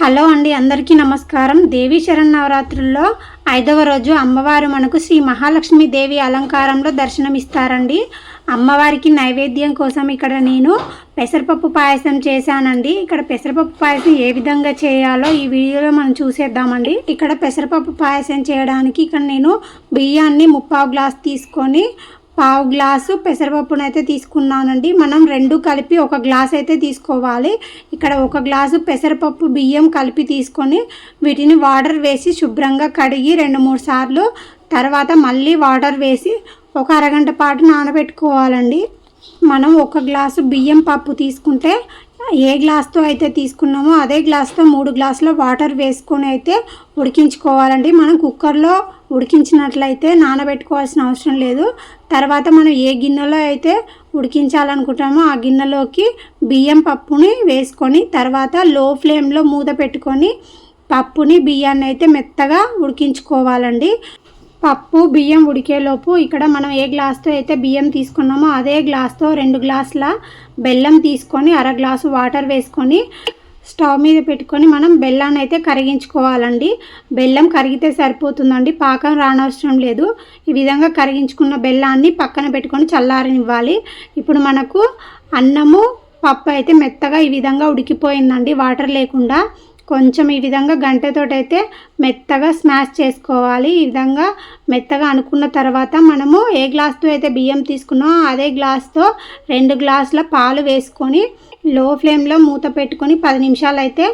Hello అండి అందరికీ నమస్కారం. దేవీ శరన్నవరాత్రుల్లో ఐదవ రోజు అమ్మవారు మనకు శ్రీ మహాలక్ష్మి దేవి అలంకారంలో దర్శనమిస్తారండి. అమ్మవారికి నైవేద్యం కోసం ఇక్కడ నేను పెసరపప్పు పాయసం చేశానండి. ఇక్కడ పెసరపప్పు పాయసం ఏ విధంగా చేయాలో ఈ వీడియోలో మనం చూసేద్దామండి. ఇక్కడ పెసరపప్పు పాయసం చేయడానికి ఇక్కడ నేను బియ్యాన్ని ముప్పావు గ్లాస్ తీసుకొని పావు గ్లాసు పెసరపప్పును అయితే తీసుకున్నానండి. మనం రెండు కలిపి ఒక గ్లాస్ అయితే తీసుకోవాలి. ఇక్కడ ఒక గ్లాసు పెసరపప్పు బియ్యం కలిపి తీసుకొని వీటిని వాటర్ వేసి శుభ్రంగా కడిగి రెండు మూడు సార్లు తర్వాత మళ్ళీ వాటర్ వేసి ఒక అరగంట పాటు నానబెట్టుకోవాలండి. మనం ఒక గ్లాసు బియ్యం పప్పు తీసుకుంటే ఏ గ్లాస్తో అయితే తీసుకున్నామో అదే గ్లాస్తో మూడు గ్లాసుల వాటర్ వేసుకొని అయితే ఉడికించుకోవాలండి. మనం కుక్కర్లో ఉడికించినట్లయితే నానబెట్టుకోవాల్సిన అవసరం లేదు. తర్వాత మనం ఏ గిన్నెలో అయితే ఉడికించాలనుకుంటామో ఆ గిన్నెలోకి బియ్యం పప్పుని వేసుకొని తర్వాత లో ఫ్లేమ్లో మూత పెట్టుకొని పప్పుని బియ్యాన్ని అయితే మెత్తగా ఉడికించుకోవాలండి. పప్పు బియ్యం ఉడికేలోపు ఇక్కడ మనం ఏ గ్లాస్తో అయితే బియ్యం తీసుకున్నామో అదే గ్లాస్తో రెండు గ్లాసుల బెల్లం తీసుకొని అర గ్లాసు వాటర్ వేసుకొని స్టవ్ మీద పెట్టుకొని మనం బెల్లాన్ని అయితే కరిగించుకోవాలండి. బెల్లం కరిగితే సరిపోతుందండి. పాకం రానవసరం లేదు. ఈ విధంగా కరిగించుకున్న బెల్లాన్ని పక్కన పెట్టుకొని చల్లారనివ్వాలి. ఇప్పుడు మనకు అన్నము పప్పు అయితే మెత్తగా ఈ విధంగా ఉడికిపోయిందండి. వాటర్ లేకుండా కొంచెం ఈ విధంగా గంటతోటైతే మెత్తగా స్మాష్ చేసుకోవాలి. ఈ విధంగా మెత్తగా అనుకున్న తర్వాత మనము ఏ గ్లాస్తో అయితే బియ్యం తీసుకున్నామో అదే గ్లాస్తో రెండు గ్లాసుల పాలు వేసుకొని లో ఫ్లేమ్లో మూత పెట్టుకొని పది నిమిషాలు అయితే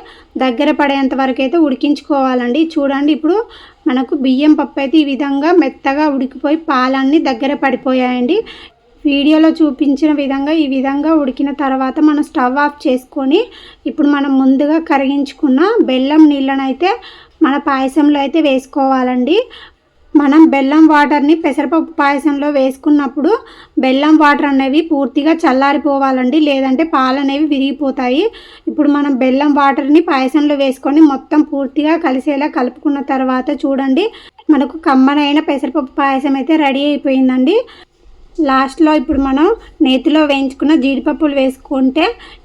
దగ్గర పడేంత వరకు అయితే ఉడికించుకోవాలండి. చూడండి ఇప్పుడు మనకు బియ్యం పప్పు అయితే ఈ విధంగా మెత్తగా ఉడికిపోయి పాలన్నీ దగ్గర పడిపోయాయండి. వీడియోలో చూపించిన విధంగా ఈ విధంగా ఉడికిన తర్వాత మనం స్టవ్ ఆఫ్ చేసుకొని ఇప్పుడు మనం ముందుగా కరిగించుకున్న బెల్లం నీళ్ళను అయితే మన పాయసంలో అయితే వేసుకోవాలండి. మనం బెల్లం వాటర్ని పెసరపప్పు పాయసంలో వేసుకున్నప్పుడు బెల్లం వాటర్ అనేవి పూర్తిగా చల్లారిపోవాలండి. లేదంటే పాలు అనేవి విరిగిపోతాయి. ఇప్పుడు మనం బెల్లం వాటర్ని పాయసంలో వేసుకొని మొత్తం పూర్తిగా కలిసేలా కలుపుకున్న తర్వాత చూడండి మనకు కమ్మనైన పెసరపప్పు పాయసం అయితే రెడీ అయిపోయిందండి. లాస్ట్లో ఇప్పుడు మనం నేతిలో వేయించుకున్న జీడిపప్పులు వేసుకుంటే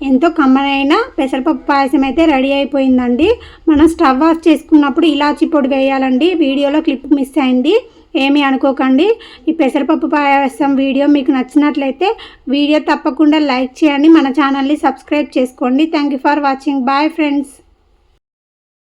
ఎంతో కమ్మనైన పెసరపప్పు పాయసం అయితే రెడీ అయిపోయిందండి. మనం స్టవ్ ఆఫ్ చేసుకున్నప్పుడు ఇలాచి పొడి వేయాలండి. వీడియోలో క్లిప్ మిస్ అయింది. ఏమీ అనుకోకండి. ఈ పెసరపప్పు పాయసం వీడియో మీకు నచ్చినట్లయితే వీడియో తప్పకుండా లైక్ చేయండి. మన ఛానల్ని సబ్స్క్రైబ్ చేసుకోండి. Thank you for watching. Bye friends.